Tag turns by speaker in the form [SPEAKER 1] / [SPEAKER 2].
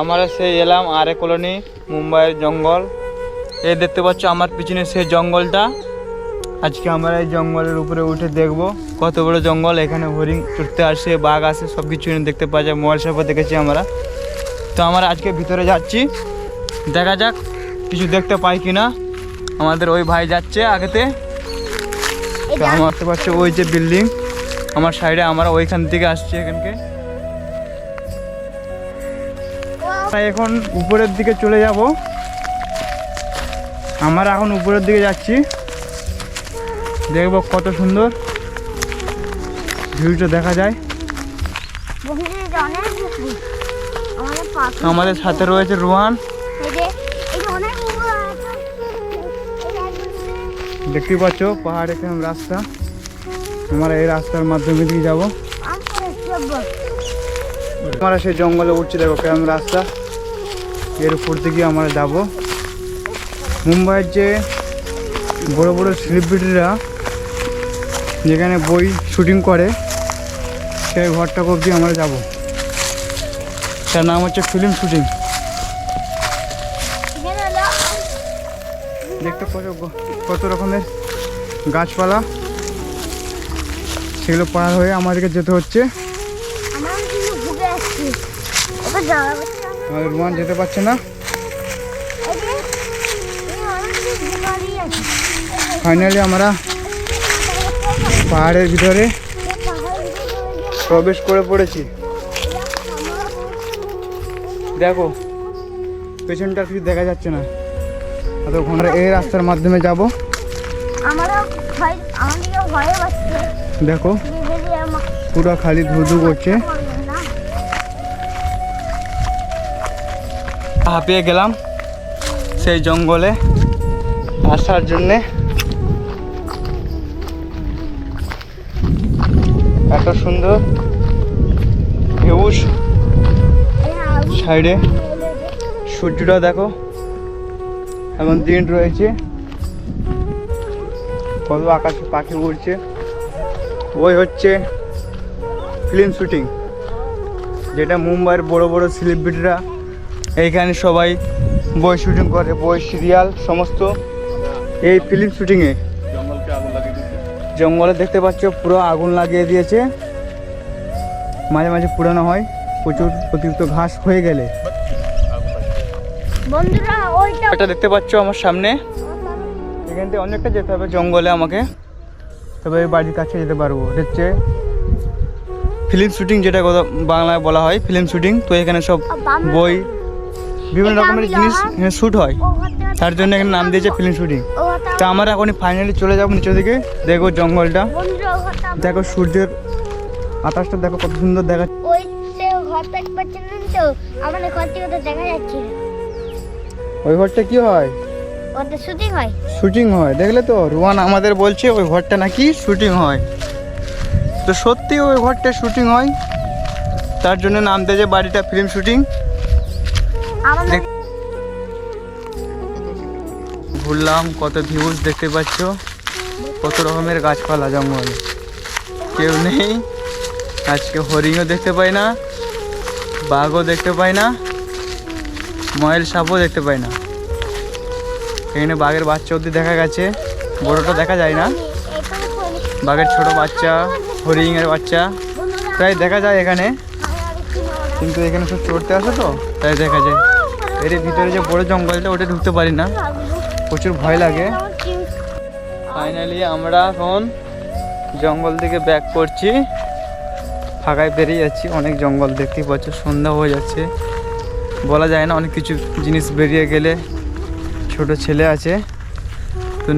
[SPEAKER 1] আমরা সেই এলাম আরে কলোনি, মুম্বাইয়ের জঙ্গল। এই দেখতে পাচ্ছ আমার পিছনে সেই জঙ্গলটা। আজকে আমরা এই জঙ্গলের উপরে উঠে দেখব কত বড় জঙ্গল। এখানে হরিণ চড়তে আসে, বাঘ আসে সব কিছু দেখতে পাওয়া যায়। মোবাইল সাপে দেখেছি আমরা। তো আমরা আজকে ভিতরে যাচ্ছি। দেখা যাক কিছু দেখতে পাই কি না আমাদের ওই ভাই যাচ্ছে আগেতে। তো আমার দেখতে পাচ্ছি ওই যে বিল্ডিং। আমার সাইডে আমরা ওইখান থেকে আসছি এখানকে। এখন উপরের দিকে চলে যাব। আমরা এখন উপরের দিকে যাচ্ছি। দেখব কত সুন্দর ভিউটা দেখা যায়।
[SPEAKER 2] আমাদের
[SPEAKER 1] সাথে রয়েছে রোহান। দেখতে পাচ্ছ পাহাড়ে রাস্তা। আমরা এই রাস্তার মাধ্যমে দিয়ে যাব।
[SPEAKER 2] আমরা
[SPEAKER 1] সেই জঙ্গলে উঠছি, দেখো কেমন রাস্তা। এর উপর দিকে আমরা যাব। মুম্বাইয়ের যে বড় বড় সেলিব্রিটিরা যেখানে বই শুটিং করে, সেই ঘরটা অবধি আমরা যাব। তার নাম হচ্ছে ফিল্ম শুটিং দেখতে কত কত রকমের গাছপালা। সেগুলো পার হয়ে আমাদেরকে যেতে হচ্ছে। আমাদের রোমান যেতে পারছে না। ফাইনালি আমরা পাহাড়ের ভিতরে প্রবেশ করে পড়েছি। দেখো, পেছনটা কিছু দেখা যাচ্ছে না। এতক্ষণ আমরা এই রাস্তার মাধ্যমে যাব। দেখো, পুরো খালি ধুধু করছে। হাঁপিয়ে গেলাম সেই জঙ্গলে আসার জন্যে। এত সুন্দর ভিউজ সাইডে। সূর্যটা দেখো এখন দিন রয়েছে। কত আকাশে পাখি উড়ছে। ওই হচ্ছে ফিল্ম শুটিং যেটা মুম্বাইয়ের বড় বড় সেলিব্রিটিরা এইখানে সবাই বই শুটিং করে বই সিরিয়াল সমস্ত। এই ফিল্ম শুটিংয়ে জঙ্গলে দেখতে পাচ্ছ পুরো আগুন লাগিয়ে দিয়েছে। মাঝে মাঝে পুরানো হয় প্রচুর অতিরিক্ত ঘাস হয়ে গেলে। এটা দেখতে পাচ্ছ আমার সামনে। এখান থেকে অনেকটা যেতে হবে জঙ্গলে আমাকে। তবে এই বাড়ির কাছে যেতে পারব। হচ্ছে ফিল্ম শুটিং যেটা কথা বাংলায় বলা হয় ফিল্ম শুটিং তো এখানে সব বই বিভিন্ন রকমের জিনিস এখানে শ্যুট হয়। তার জন্য এখানে নাম দিয়েছে ফিল্ম শুটিং তো আমরা এখন ফাইনালি চলে যাব নিচের দিকে। দেখো জঙ্গলটা। দেখো সূর্যের আকাশটা দেখো কত সুন্দর দেখা
[SPEAKER 2] ওই
[SPEAKER 1] ঘরটা কি হয়?
[SPEAKER 2] শুটিং হয়।
[SPEAKER 1] শুটিং হয় দেখলে তো? রুয়ান আমাদের বলছে ওই ঘরটা নাকি শুটিং হয়। তো সত্যি ওই ঘরটা শুটিং হয়। তার জন্য নাম দিয়েছে বাড়িটা ফিল্ম শুটিং ঘুরলাম, কত ভিউজ দেখতে পাচ্ছ। কত রকমের গাছপালা জঙ্গল। কেউ নেই। আজকে হরিণও দেখতে পাই না, বাঘও দেখতে পাই না, ময়েল সাপও দেখতে পাই না। এখানে বাঘের বাচ্চা অবধি দেখা গেছে। বড়টা দেখা যায় না। বাঘের ছোট বাচ্চা, হরিণের বাচ্চা। প্রায় দেখা যায় এখানে
[SPEAKER 2] আমি আর একটু নেব না।
[SPEAKER 1] কিন্তু এখানে সব চড়তে আসে তো? তাই দেখা যায়। এর ভিতরে যে বড় জঙ্গলটা, ওটা ঢুকতে পারি না। প্রচুর ভয় লাগে। ফাইনালি আমরা এখন জঙ্গল থেকে ব্যাক করছি। ফাঁকায় বেরিয়ে যাচ্ছি। অনেক জঙ্গল দেখতেই পাচ্ছ, সন্ধ্যা হয়ে যাচ্ছে। বলা যায় না অনেক কিছু জিনিস বেরিয়ে গেলে। ছোট ছেলে আছে। তো